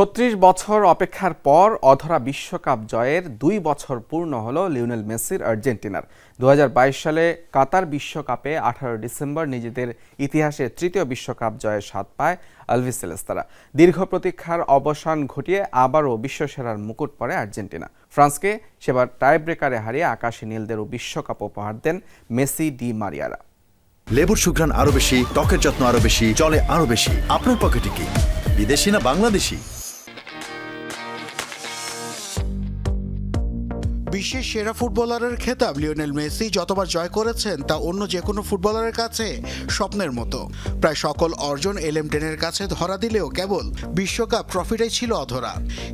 ছত্রিশ বছর অপেক্ষার পর অধরা বিশ্বকাপ জয়ের দুই বছর পূর্ণ হলো লিওনেল মেসির আর্জেন্টিনার। দু হাজার বাইশ সালে কাতার বিশ্বকাপে আঠারো ডিসেম্বর নিজেদের ইতিহাসে তৃতীয় বিশ্বকাপ জয়ের স্বাদ পায় আলভিসেলেস্তারা দীর্ঘ প্রতীক্ষার অবসান ঘটিয়ে আবারও বিশ্বসেরার মুকুট পড়ে আর্জেন্টিনা। ফ্রান্সকে সেবার টাই ব্রেকারে হারিয়ে আকাশে নীলদেরও বিশ্বকাপ উপহার দেন মেসি ডি মারিয়ারা। লেবুর সুঘ্রাণ আরও বেশি, ত্বকের যত্ন আরও বেশি চলে আরও বেশি। আপনার পকেটে কি? বিদেশি না বাংলাদেশি? বিশ্বের সেরা ফুটবলারের খেতাব লিওনেল মেসি যতবার জয় করেছেন তা অন্য যে কোনো ফুটবলারের কাছে স্বপ্নের মতো। প্রায় সকল অর্জন এলএম টেনের কাছে ধরা দিলেও কেবল বিশ্বকাপ ট্রফিটাই ছিল অধরা।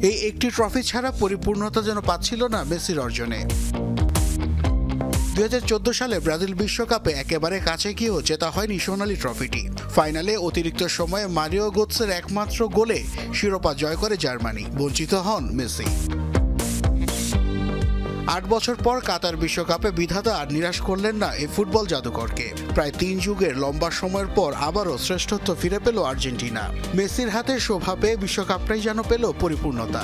এই একটি ট্রফি ছাড়া পরিপূর্ণতা যেন পাচ্ছিল না মেসির অর্জনে। দু হাজার চোদ্দ সালে ব্রাজিল বিশ্বকাপে একেবারে কাছে গিয়েও জেতা হয়নি সোনালী ট্রফিটি। ফাইনালে অতিরিক্ত সময়ে মারিও গোৎসের একমাত্র গোলে শিরোপা জয় করে জার্মানি, বঞ্চিত হন মেসি। আট বছর পর কাতার বিশ্বকাপে বিধাতা আর নিরাশ করলেন না এই ফুটবল জাদুকরকে। প্রায় তিন যুগের লম্বা সময়ের পর আবারও শ্রেষ্ঠত্ব ফিরে পেল আর্জেন্টিনা। মেসির হাতে শোভা পেয়ে বিশ্বকাপটাই যেন পেল পরিপূর্ণতা।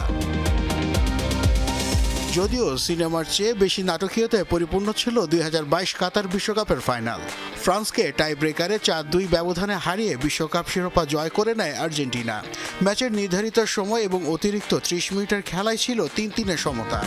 যদিও সিনেমার চেয়ে বেশি নাটকীয়তায় পরিপূর্ণ ছিল দুই হাজার বাইশ কাতার বিশ্বকাপের ফাইনাল। ফ্রান্সকে টাই ব্রেকারে চার দুই ব্যবধানে হারিয়ে বিশ্বকাপ শিরোপা জয় করে নেয় আর্জেন্টিনা। ম্যাচের নির্ধারিত সময় এবং অতিরিক্ত ত্রিশ মিনিটের খেলায় ছিল তিন তিনের সমতা।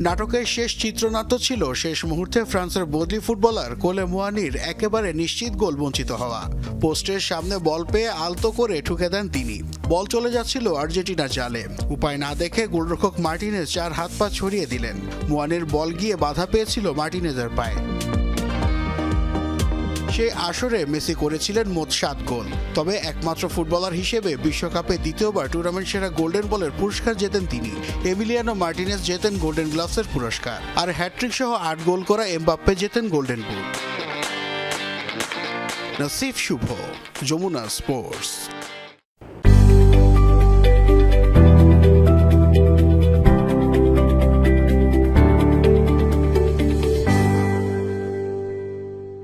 নাটকের শেষ চিত্রনাট্য ছিল শেষ মুহূর্তে ফ্রান্সের বদলি ফুটবলার কোলে মোয়ানির একেবারে নিশ্চিত গোল বঞ্চিত হওয়া। পোস্টের সামনে বল পেয়ে আলতো করে ঠুকে দেন তিনি। বল চলে যাচ্ছিল আর্জেন্টিনা জালে। উপায় না দেখে গোলরক্ষক মার্টিনেজ চার হাত পা ছড়িয়ে দিলেন। মোয়ানির বল গিয়ে বাধা পেয়েছিল মার্টিনেজের পায়ে। সেই আসরে মেসি করেছিলেন মোট সাত গোল। তবে একমাত্র ফুটবলার হিসেবে বিশ্বকাপে দ্বিতীয়বার টুর্নামেন্ট সেরা গোল্ডেন বলের পুরস্কার জেতেন তিনি। এমিলিয়ানো মার্টিনেস জেতেন গোল্ডেন গ্লাভসের পুরস্কার। আর হ্যাট্রিক সহ আট গোল করা Mbappe জেতেন golden boot. Nasif Shuvo, Jamuna sports.